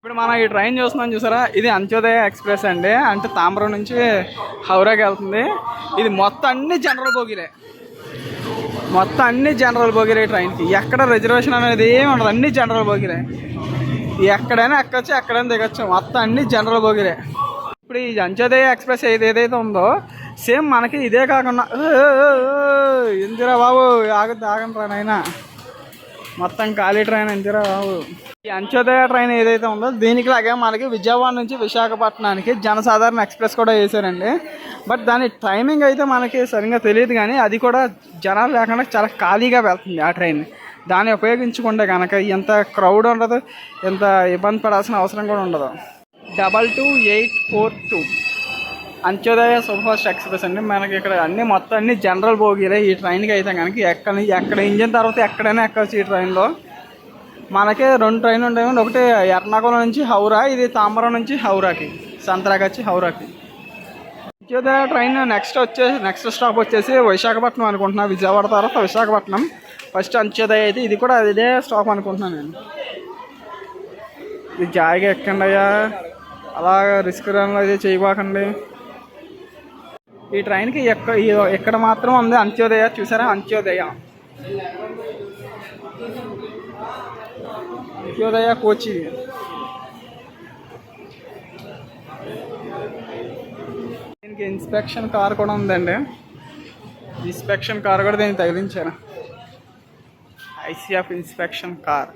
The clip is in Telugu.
ఇప్పుడు మనం ఈ ట్రైన్ చూస్తున్నాం చూసారా? ఇది అంత్యోదయ ఎక్స్ప్రెస్ అండి. అంటే తాంబరం నుంచి హౌరాకి వెళ్తుంది. ఇది మొత్తం అన్ని జనరల్ బోగిలే. మొత్తం అన్ని జనరల్ బోగిలే ఈ ట్రైన్కి. ఎక్కడ రిజర్వేషన్ అనేది ఏమి ఉండదు. అన్ని జనరల్ బోగిలే. ఎక్కడైనా ఎక్కొచ్చు ఎక్కడైనా దిగొచ్చు. మొత్తం అన్ని జనరల్ బోగిలే. ఇప్పుడు ఈ అంత్యోదయ ఎక్స్ప్రెస్ ఏది ఏదైతే ఉందో సేమ్ మనకి ఇదే కాకుండా ఎందురా బాబు ఆగద్దు ఆగండి రా నాయనా. మొత్తం ఖాళీ ట్రైన్ ఇందిరా బాబు. ఈ అంత్యోదయ ట్రైన్ ఏదైతే ఉందో దీనికి లాగే మనకి విజయవాడ నుంచి విశాఖపట్నానికి జనసాధారణ ఎక్స్ప్రెస్ కూడా వేసారండి. బట్ దాని టైమింగ్ అయితే మనకి సరిగ్గా తెలియదు కానీ అది కూడా జనాలు లేకుండా చాలా ఖాళీగా వెళ్తుంది ఆ ట్రైన్. దాన్ని ఉపయోగించుకుంటే కనుక ఎంత క్రౌడ్ ఉండదు ఎంత ఇబ్బంది పడాల్సిన అవసరం కూడా ఉండదు. Double two eight four two. Antyodaya superfast express అండి. మనకి ఇక్కడ అన్ని మొత్తం అన్ని జనరల్ బోగీలే ఈ ట్రైన్కి అయితే కనుక ఎక్కడ ఎక్కడ ఇంజిన్ తర్వాత ఎక్కడైనా ఎక్కవచ్చు ఈ ట్రైన్లో. మనకి రెండు ట్రైన్లు ఉంటాయి ఒకటి ఎర్నాకుళం నుంచి హౌరా ఇది తాంబరం నుంచి హౌరాకి సంతరాగచ్చి హౌరాకి. అంత్యోదయ ట్రైన్ నెక్స్ట్ వచ్చేసి నెక్స్ట్ స్టాప్ వచ్చేసి విశాఖపట్నం అనుకుంటున్నా. విజయవాడ తర్వాత విశాఖపట్నం. ఫస్ట్ అంత్యోదయ అయితే ఇది కూడా ఇదే స్టాప్ అనుకుంటున్నాను నేను. ఇది జాయిగా ఎక్కండి అయ్యా. అలా రిస్క్ రన్లో అయితే చేయబాకండి. ఈ ట్రైన్కి ఎక్క ఈ- ఎక్కడ మాత్రం ఉంది అంత్యోదయ. చూసారా? అంత్యోదయ. అంత్యోదయ కోచి దీనికి ఇన్స్పెక్షన్ కార్ కూడా ఉందండి. ఇన్స్పెక్షన్ కార్ కూడా దీన్ని తగిలించాను ఐసీఎఫ్ ఇన్స్పెక్షన్ కార్